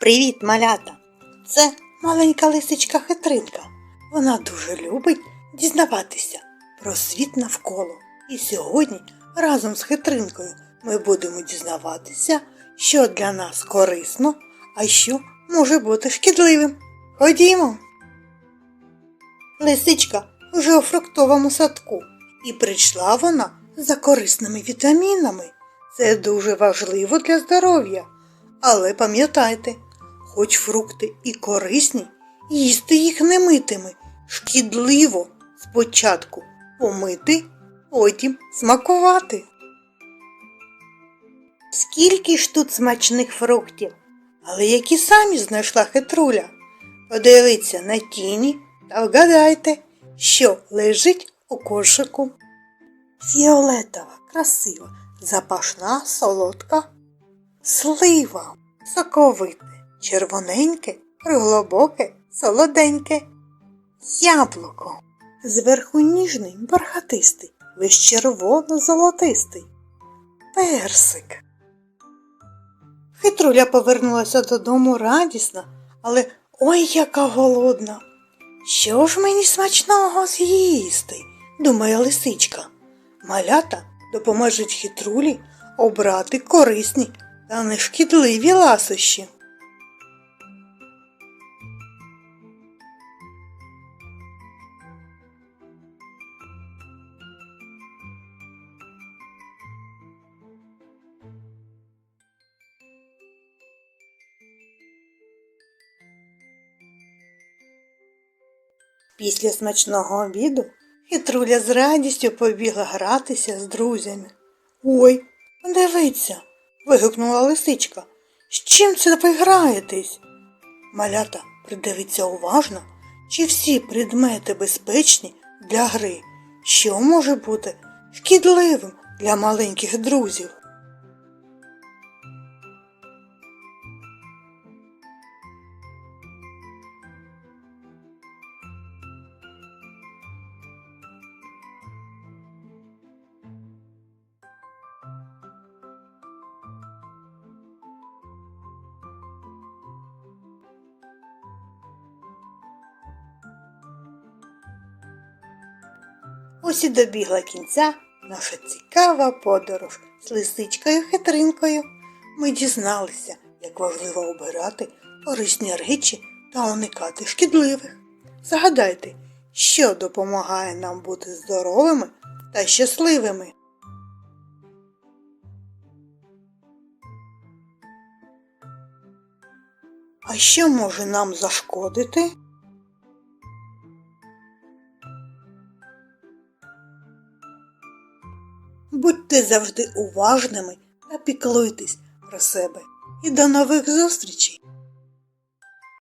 Привіт, малята! Це маленька лисичка хитринка. Вона дуже любить дізнаватися про світ навколо. І сьогодні разом з хитринкою ми будемо дізнаватися, що для нас корисно, а що може бути шкідливим. Ходімо. Лисичка вже у фруктовому садку, і прийшла вона за корисними вітамінами. Це дуже важливо для здоров'я. Але пам'ятайте, хоч фрукти і корисні, їсти їх не митими. Шкідливо спочатку помити, потім смакувати. Скільки ж тут смачних фруктів, але які самі знайшла хитруля. Подивіться на тіні та вгадайте, що лежить у кошику. Фіолетова, красива, запашна, солодка, слива, соковите, червоненьке, глибоке, солоденьке, яблуко. Зверху ніжний, бархатистий, весь червоно-золотистий, персик. Хитруля повернулася додому радісна, але ой яка голодна. Що ж мені смачного з'їсти? думає лисичка. Малята допоможуть хитрулі обрати корисні та нешкідливі ласощі. Після смачного обіду хитруля з радістю побігла гратися з друзями. Ой, дивіться, вигукнула лисичка. З чим це ви граєтесь? Малята придивиться уважно, чи всі предмети безпечні для гри, що може бути шкідливим для маленьких друзів. Ось і добігла кінця наша цікава подорож з лисичкою хитринкою. Ми дізналися, як важливо обирати корисні речі та уникати шкідливих. Згадайте, що допомагає нам бути здоровими та щасливими. А що може нам зашкодити? Будьте завжди уважними та піклуйтесь про себе. І до нових зустрічей!